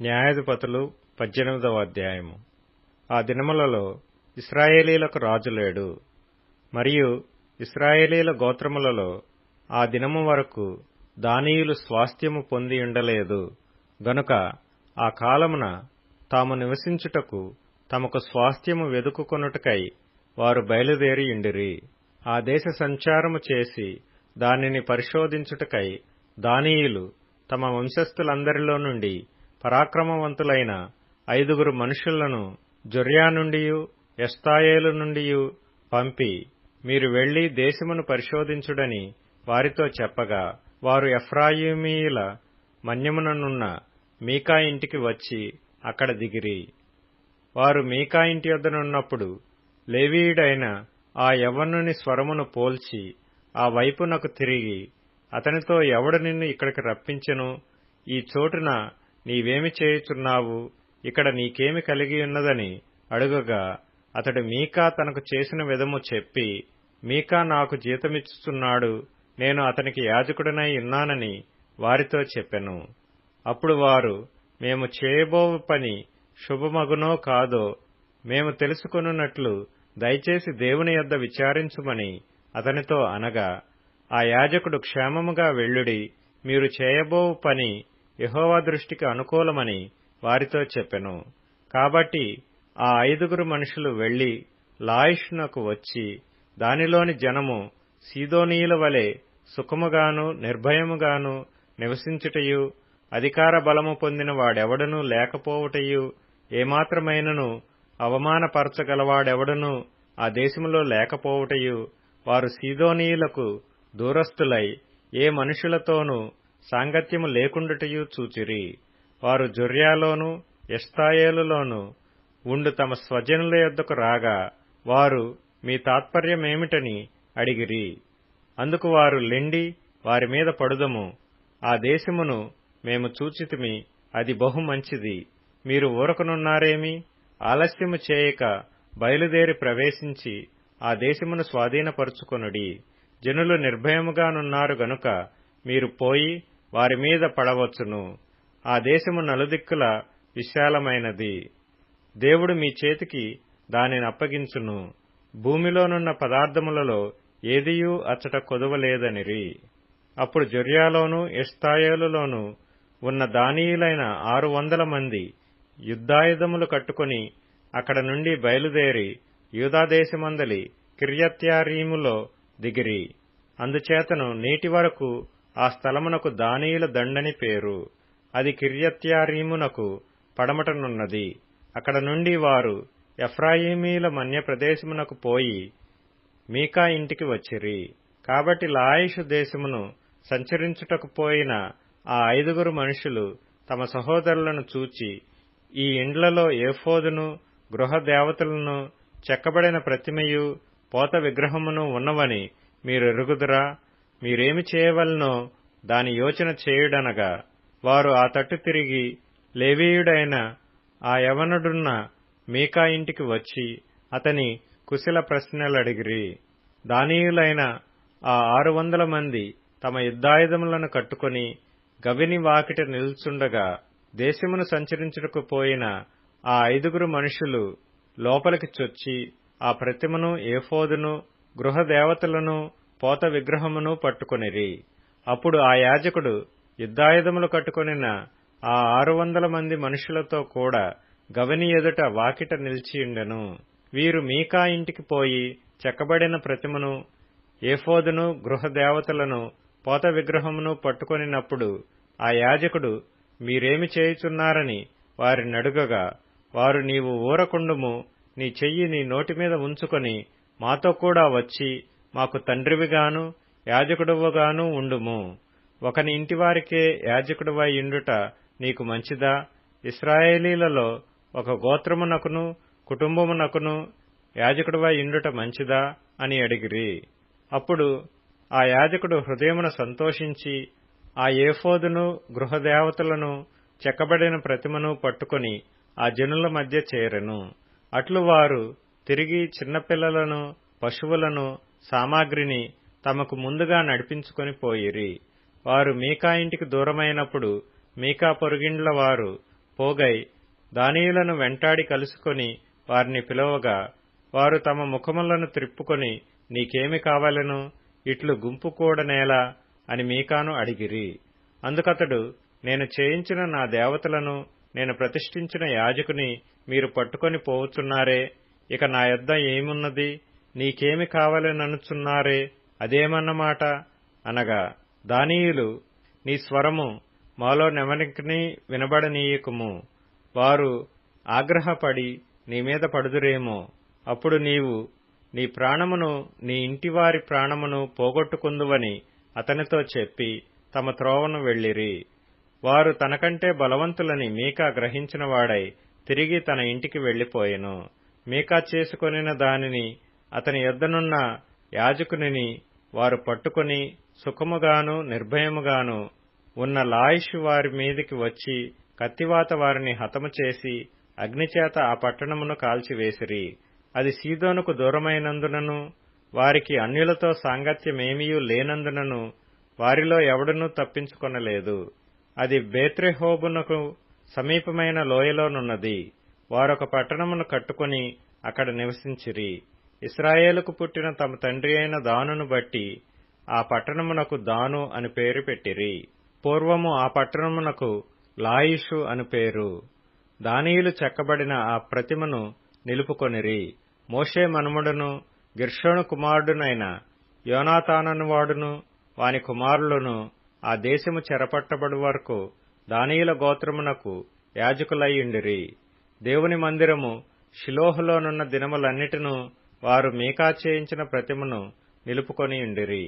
న్యాయాధిపతులు పద్దెనిమిదవ అధ్యాయము. ఆ దినములలో ఇస్రాయేలీలకు రాజు లేడు. మరియు ఇస్రాయేలీల గోత్రములలో ఆ దినము వరకు దానీయులు స్వాస్థ్యము పొంది ఉండలేదు. గనుక ఆ కాలమున తాము నివసించుటకు తమకు స్వాస్థ్యము వెదుకుకొనుటకై వారు బయలుదేరియుండిరి ఆ దేశ సంచారము చేసి దానిని పరిశోధించుటకై దానీయులు తమ వంశస్థులందరిలో నుండి పరాక్రమవంతులైన ఐదుగురు మనుషులను జొర్యా నుండియు ఎస్తాయేలు నుండియు పంపి మీరు వెళ్ళి దేశమును పరిశోధించుడని వారితో చెప్పగా వారు ఎఫ్రాయిమీయుల మన్యముననున్న మీకా ఇంటికి వచ్చి అక్కడ దిగిరి. వారు మీకా ఇంటి వద్దనున్నప్పుడు లేవీయుడైన ఆ యవ్వనుని స్వరమును పోల్చి ఆ వైపునకు తిరిగి అతనితో ఎవడు నిన్ను ఇక్కడికి రప్పించెను? ఈ చోటున నీవేమి చేయుచున్నావు? ఇక్కడ నీకేమి కలిగి ఉన్నదని అడుగగా అతడు మీకా తనకు చేసిన విధము చెప్పి మీకా నాకు జీతమిచ్చుచున్నాడు నేను అతనికి యాజకుడనై ఉన్నానని వారితో చెప్పెను. అప్పుడు వారు మేము చేయబోవు పని శుభమగునో కాదో మేము తెలుసుకొనున్నట్లు దయచేసి దేవుని యొద్ద విచారించుమని అతనితో అనగా ఆ యాజకుడు క్షేమముగా వెళ్ళుడి మీరు చేయబోవు పని యహోవా దృష్టికి అనుకూలమని వారితో చెప్పెను. కాబట్టి ఆ ఐదుగురు మనుషులు వెళ్ళి లాయిష్నకు వచ్చి దానిలోని జనము సీదోనీయుల వలె సుఖముగాను నిర్భయముగాను నివసించుటయు అధికార బలము పొందిన వాడెవడనూ లేకపోవుటయు ఏమాత్రమైనను అవమానపరచగలవాడెవడనూ ఆ దేశములో లేకపోవుటయు వారు సీదోనీయులకు దూరస్థులై ఏ మనుషులతోనూ సాంగత్యము లేకుండుటయు చూచిరి. వారు జొర్యాలోను ఎస్తాయేలులోను ఉండు తమ స్వజనుల యొద్దకు రాగా వారు మీ తాత్పర్యమేమిటని అడిగిరి. అందుకు వారు లెండి వారి మీద పడుదము. ఆ దేశమును మేము చూచితిమి అది బహు మంచిది. మీరు ఊరకనున్నారేమి? ఆలస్యము చేయక బయలుదేరి ప్రవేశించి ఆ దేశమును స్వాధీనపరుచుకొనుడి. జనులు నిర్భయముగానున్నారు గనుక మీరు పోయి వారి మీద పడవచ్చును. ఆ దేశము నలుదిక్కుల విశాలమైనది. దేవుడు మీ చేతికి దానిని అప్పగించును. భూమిలోనున్న పదార్థములలో ఏదియూ అచ్చట కొదవలేదనిరి. అప్పుడు జొర్యాలోను ఎస్తాయేలులోను ఉన్న దానీయులైన ఆరు వందల మంది యుద్ధాయుధములు కట్టుకుని అక్కడ నుండి బయలుదేరి యూదాదేశమందలి కిర్యత్యారీములో దిగిరి. అందుచేతను నేటి వరకు ఆ స్థలమునకు దానీయుల దండని పేరు. అది కిర్యత్యారీమునకు పడమటనున్నది. అక్కడ నుండి వారు ఎఫ్రాయిమీల మన్య ప్రదేశమునకు పోయి మీకా ఇంటికి వచ్చిరి. కాబట్టి లాయిషు దేశమును సంచరించుటకు పోయిన ఆ ఐదుగురు మనుషులు తమ సహోదరులను చూచి ఈ ఇండ్లలో ఏఫోదును గృహ దేవతలను చెక్కబడిన ప్రతిమయు పోత విగ్రహమును ఉన్నవని మీరెరుగుదురా? మీరేమి చేయవలనో దాని యోచన చేయుడనగా వారు ఆ తట్టు తిరిగి లేవీయుడైన ఆ యవనుడున్న మీకా ఇంటికి వచ్చి అతని కుశల ప్రశ్నలడిగిరి. దానీయులైన ఆ ఆరు వందల మంది తమ యుద్ధాయుధములను కట్టుకుని గవిని వాకిట నిల్చుండగా దేశమును సంచరించుటకు పోయిన ఆ ఐదుగురు మనుషులు లోపలికి చొచ్చి ఆ ప్రతిమను ఏఫోదును గృహ దేవతలను పోత విగ్రహమును పట్టుకొనిరి. అప్పుడు ఆ యాజకుడు యుద్ధాయుధములు కట్టుకొనిన ఆ ఆరు వందల మంది మనుషులతో కూడా గవని ఎదుట వాకిట నిలిచియుండెను వీరు మీకా ఇంటికి పోయి చెక్కబడిన ప్రతిమను ఏఫోదును గృహ దేవతలను పోత విగ్రహమును పట్టుకొనినప్పుడు ఆ యాజకుడు మీరేమి చేయుచున్నారని వారినడుగగా వారు నీవు ఊరకుండుము నీ చెయ్యి నీ నోటి మీద ఉంచుకొని మాతో కూడా వచ్చి మాకు తండ్రివిగాను యాజకుడువుగాను ఉండుము. ఒకని ఇంటివారికే యాజకుడువై ఇండుట నీకు మంచిదా? ఇస్రాయేలీలలో ఒక గోత్రమునకును కుటుంబమునకును యాజకుడువై ఇండుట మంచిదా? అని అడిగిరి. అప్పుడు ఆ యాజకుడు హృదయమున సంతోషించి ఆ ఏఫోదును గృహదేవతలను చెక్కబడిన ప్రతిమను పట్టుకుని ఆ జనుల మధ్య చేరెను. అట్లు వారు తిరిగి చిన్నపిల్లలను పశువులను సామాగ్రిని తమకు ముందుగా నడిపించుకొని పోయిరి. వారు మీకా ఇంటికి దూరమైనప్పుడు మీకా పొరుగిండ్ల వారు పోగై దానియులను వెంటాడి కలుసుకొని వారిని పిలవగా వారు తమ ముఖములను త్రిప్పుకొని నీకేమి కావాలను? ఇట్లు గుంపు కూడనేలా అని మీకాను అడిగిరి. అందుకతడు నేను చేయించిన నా దేవతలను నేను ప్రతిష్ఠించిన యాజకుని మీరు పట్టుకొని పోవుచున్నారే ఇక నా యొద్ద ఏమున్నది? నీకేమి కావాలని అనుచున్నారే అదేమన్నమాట? అనగా దానీయులు నీ స్వరము మాలో నెమలికిని వినబడనీయకుము. వారు ఆగ్రహపడి నీ మీద పడుదురేమో. అప్పుడు నీవు నీ ప్రాణమును నీ ఇంటివారి ప్రాణమును పోగొట్టుకుందువని అతనితో చెప్పి తమ త్రోవను వెళ్ళిరి వారు తనకంటే బలవంతులని మీకా గ్రహించిన వాడై తిరిగి తన ఇంటికి వెళ్ళిపోయెను మీకా చేసుకొనిన దానిని అతని యొద్దనున్న యాజకునిని వారు పట్టుకొని సుఖముగాను నిర్భయముగాను ఉన్న లాయిషు వారి మీదికి వచ్చి కత్తివాత వారిని హతము చేసి అగ్నిచేత ఆ పట్టణమును కాల్చివేసిరి. అది సీదోనుకు దూరమైనందునను వారికి అన్యులతో సాంగత్యమేమియూ లేనందునను వారిలో ఎవడనూ తప్పించుకొనలేదు. అది బేత్రెహోబునకు సమీపమైన లోయలోనున్నది. వారొక పట్టణమును కట్టుకుని అక్కడ నివసించిరి. ఇస్రాయేలుకు పుట్టిన తమ తండ్రి అయిన దానును బట్టి ఆ పట్టణమునకు దాను అని పేరు పెట్టిరి. పూర్వము ఆ పట్టణమునకు లాయిషు అని పేరు. దానియులు చెక్కబడిన ఆ ప్రతిమను నిలుపుకొనిరి. మోషే మనుమడును గిర్షోను కుమారుడునైన యోనాతాననువాడును వాని కుమారులను ఆ దేశము చెరపట్టబడి వరకు దానియుల గోత్రమునకు యాజకులయ్యుండిరి. దేవుని మందిరము షిలోహులోనున్న దినములన్నిటినూ వారు మీకా చేయించిన ప్రతిమను నిలుపుకొనియుండిరి